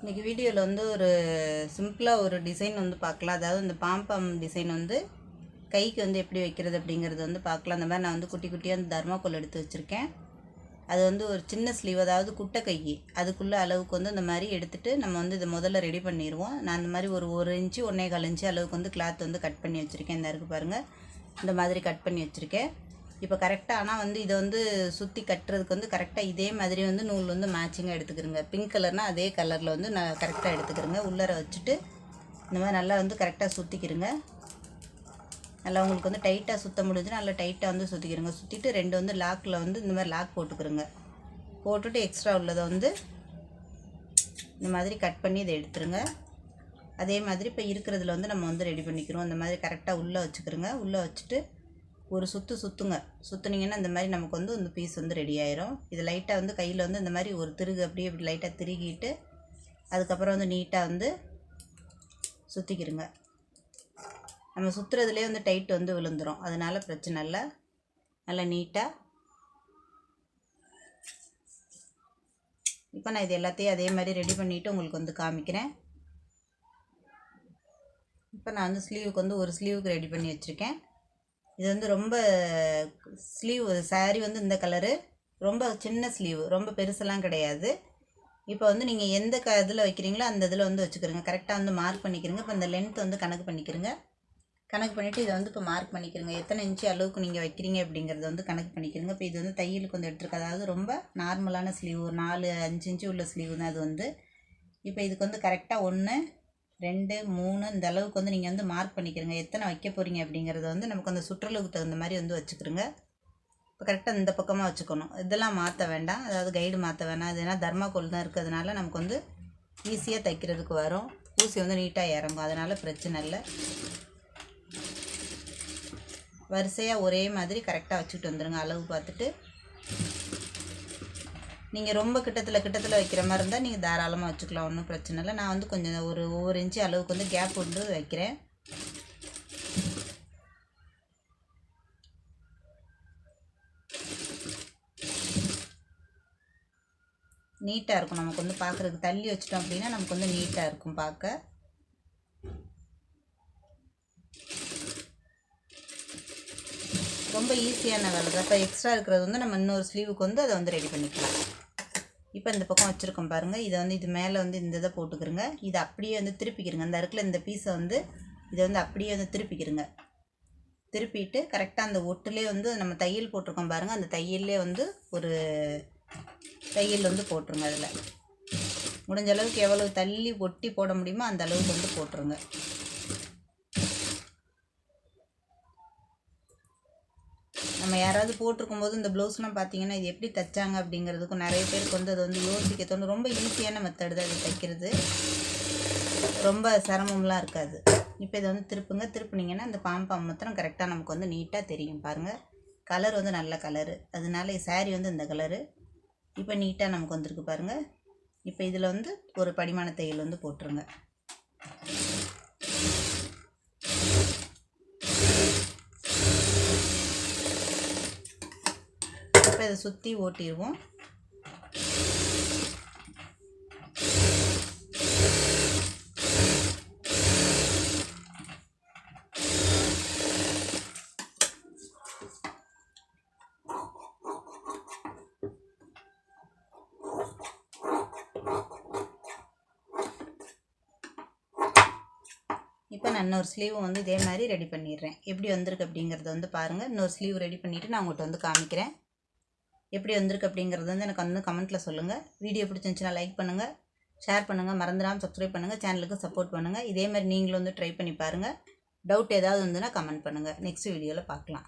இன்றைக்கி வீடியோவில் வந்து ஒரு சிம்பிளாக ஒரு டிசைன் வந்து பார்க்கலாம். அதாவது இந்த பாம்பாம் டிசைன் வந்து கைக்கு வந்து எப்படி வைக்கிறது அப்படிங்கிறது வந்து பார்க்கலாம். அந்த மாதிரி நான் வந்து குட்டி குட்டியாக அந்த தர்மாக்கோல் எடுத்து வச்சுருக்கேன். அது வந்து ஒரு சின்ன ஸ்லீவ் அதாவது குட்டை கை. அதுக்குள்ளே அளவுக்கு வந்து இந்த மாதிரி எடுத்துகிட்டு நம்ம வந்து இதை முதல்ல ரெடி பண்ணிடுவோம் நான் இந்த மாதிரி ஒரு ஒரு இன்ச்சு ஒன்றே கால் இன்ச்சு அளவுக்கு வந்து கிளாத் வந்து கட் பண்ணி வச்சுருக்கேன். இந்த இருக்குது பாருங்கள் இந்த மாதிரி கட் பண்ணி வச்சுருக்கேன். இப்போ கரெக்டாக ஆனால் வந்து இதை வந்து சுற்றி கட்டுறதுக்கு வந்து கரெக்டாக இதே மாதிரி வந்து நூல் வந்து மேட்சிங்காக எடுத்துக்கிறங்க பிங்க் கலர்னால் அதே கலரில் வந்து நான் கரெக்டாக எடுத்துக்கிறேங்க உள்ளர வச்சுட்டு இந்த மாதிரி நல்லா வந்து கரெக்டாக சுற்றிக்கிறங்க நல்லா உங்களுக்கு வந்து டைட்டாக சுற்ற முடிஞ்சுன்னா நல்லா டைட்டாக வந்து சுற்றிக்கிறங்க சுற்றிட்டு ரெண்டு வந்து லாக்கில் வந்து இந்த மாதிரி லாக் போட்டுக்கிறங்க போட்டுட்டு எக்ஸ்ட்ரா உள்ளதை வந்து இந்த மாதிரி கட் பண்ணி இதை எடுத்துருங்க. அதே மாதிரி இப்போ இருக்கிறதுல வந்து நம்ம வந்து ரெடி பண்ணிக்கிறோம். அந்த மாதிரி கரெக்டாக உள்ளே வச்சுக்கிறோங்க உள்ளே வச்சுட்டு ஒரு சுற்று சுற்றுங்க சுற்றுனீங்கன்னா இந்த மாதிரி நமக்கு வந்து இந்த பீஸ் வந்து ரெடி ஆயிரும். இது லைட்டாக வந்து கையில் வந்து இந்த மாதிரி ஒரு திருகு அப்படியே இப்படி லைட்டாக திருகிட்டு அதுக்கப்புறம் வந்து நீட்டாக வந்து சுற்றிக்கிருங்க நம்ம சுற்றுறதுலேயே வந்து டைட் வந்து விழுந்துடும் அதனால் பிரச்சனை இல்லை. நல்லா நீட்டாக இப்போ நான் இது எல்லாத்தையும் அதே மாதிரி ரெடி பண்ணிவிட்டு உங்களுக்கு வந்து காமிக்கிறேன். இப்போ நான் வந்து ஸ்லீவுக்கு வந்து ஒரு ஸ்லீவுக்கு ரெடி பண்ணி வச்சுருக்கேன். இது வந்து ரொம்ப ஸ்லீவ் சாரீ வந்து இந்த கலரு ரொம்ப சின்ன ஸ்லீவ் ரொம்ப பெருசெல்லாம் கிடையாது. இப்போ வந்து நீங்கள் எந்த க இதில் வைக்கிறீங்களோ அந்த இதில் வந்து வச்சுக்கிறோங்க. கரெக்டாக வந்து மார்க் பண்ணிக்கிறங்க. இப்போ இந்த லென்த் வந்து கணக்கு பண்ணிக்கிறங்க. கணக்கு பண்ணிவிட்டு இதை வந்து இப்போ மார்க் பண்ணிக்கிறங்க. எத்தனை இன்ச்சு அளவுக்கு நீங்கள் வைக்கிறீங்க அப்படிங்கிறத வந்து கணக்கு பண்ணிக்கிறங்க. இப்போ இது வந்து தையலுக்கு வந்து எடுத்துருக்கு அதாவது ரொம்ப நார்மலான ஸ்லீவ் ஒரு நாலு அஞ்சு இன்ச்சு உள்ள ஸ்லீவ் தான் அது வந்து. இப்போ இதுக்கு வந்து கரெக்டாக ஒன்று ரெண்டு மூணு இந்த அளவுக்கு வந்து நீங்கள் வந்து மார்க் பண்ணிக்கிறங்க. எத்தனை வைக்க போகிறீங்க அப்படிங்கிறத வந்து நமக்கு அந்த சுற்றளவுக்கு தகுந்த மாதிரி வந்து வச்சுக்கிறோங்க இப்போ கரெக்டாக இந்த பக்கமாக வச்சுக்கணும். இதெல்லாம் மாற்ற வேண்டாம். அதாவது கைடு மாற்ற வேண்டாம் அது ஏன்னா தர்மாக்கோல் தான் இருக்கிறதுனால நமக்கு வந்து ஈஸியாக தைக்கிறதுக்கு வரும். ஊசி வந்து நீட்டாக இறங்கும். அதனால் பிரச்சனை இல்லை. வரிசையாக ஒரே மாதிரி கரெக்டாக வச்சுட்டு வந்துடுங்க அளவு பார்த்துட்டு நீங்கள் ரொம்ப கிட்டத்தில் கிட்டத்தில் வைக்கிற மாதிரி இருந்தால் நீங்கள் தாராளமாக வச்சுக்கலாம் ஒன்றும் பிரச்சனை இல்லை. நான் வந்து கொஞ்சம் ஒரு ஒவ்வொரு இன்ச்சு அளவுக்கு வந்து கேப் விட்டு வைக்கிறேன். நீட்டாக இருக்கும். நமக்கு வந்து பார்க்குறதுக்கு தள்ளி வச்சிட்டோம் அப்படின்னா நமக்கு வந்து நீட்டாக இருக்கும் பார்க்க ரொம்ப ஈஸியான வேலை தான். இப்போ எக்ஸ்ட்ரா இருக்கிறது வந்து நம்ம இன்னொரு ஸ்லீவுக்கு வந்து அதை வந்து ரெடி பண்ணிக்கலாம். இப்போ இந்த பக்கம் வச்சுருக்கோம் பாருங்கள் இதை வந்து இது மேலே வந்து இந்த இதை போட்டுக்கிறங்க. இதை அப்படியே வந்து திருப்பிக்கிறங்க. இந்த அருக்கில் இந்த பீஸை வந்து இதை வந்து அப்படியே வந்து திருப்பிக்கிறங்க. திருப்பிட்டு கரெக்டாக அந்த ஒட்டுலேயே வந்து நம்ம தையல் போட்டிருக்கோம் பாருங்கள் அந்த தையல்லே வந்து ஒரு தையல் வந்து போட்டுருங்க அதில். முடிஞ்ச அளவுக்கு எவ்வளவு தள்ளி ஒட்டி போட முடியுமோ அந்த அளவுக்கு வந்து போட்டுருங்க. நம்ம யாராவது போட்டிருக்கும் போது இந்த ப்ளவுஸ்லாம் பார்த்தீங்கன்னா இது எப்படி தைச்சாங்க அப்படிங்கிறதுக்கும் நிறைய பேருக்கு வந்து அது வந்து யோசிக்க தோணும் ரொம்ப ஈஸியான மெத்தடு தான் இது தைக்கிறது. ரொம்ப சிரமம்லாம் இருக்காது. இப்போ இதை வந்து திருப்புங்க. திருப்புனீங்கன்னா இந்த பாம்பாம் மாத்திரம் கரெக்டாக நமக்கு வந்து நீட்டாக தெரியும். பாருங்கள் கலர் வந்து நல்ல கலரு அதனால சாரீ வந்து இந்த கலரு இப்போ நீட்டாக நமக்கு வந்திருக்கு பாருங்கள் இப்போ இதில் வந்து ஒரு படிமான தையல் வந்து போட்டுருங்க. இதை சுற்றி ஓட்டிடுவோம். இப்போ நான் இன்னொரு ஸ்லீவ் வந்து இதே மாதிரி ரெடி பண்ணிடுறேன். எப்படி வந்திருக்கு அப்படிங்கிறத வந்து பாருங்கள் இன்னொரு ஸ்லீவ் ரெடி பண்ணிவிட்டு நான் உங்கள்கிட்ட வந்து காமிக்கிறேன். எப்படி வந்திருக்கு அப்படிங்கிறது வந்து எனக்கு வந்து கமெண்ட்டில் சொல்லுங்கள் வீடியோ பிடிச்சிருந்துச்சுன்னா லைக் பண்ணுங்கள் ஷேர் பண்ணுங்கள் மறந்துடாமல் சப்ஸ்கிரைப் பண்ணுங்கள் சேனலுக்கு சப்போர்ட் பண்ணுங்கள் இதே மாதிரி நீங்களும் வந்து ட்ரை பண்ணி பாருங்கள் டவுட் ஏதாவது வந்துன்னா கமெண்ட் பண்ணுங்கள் நெக்ஸ்ட் வீடியோவில் பார்க்கலாம்.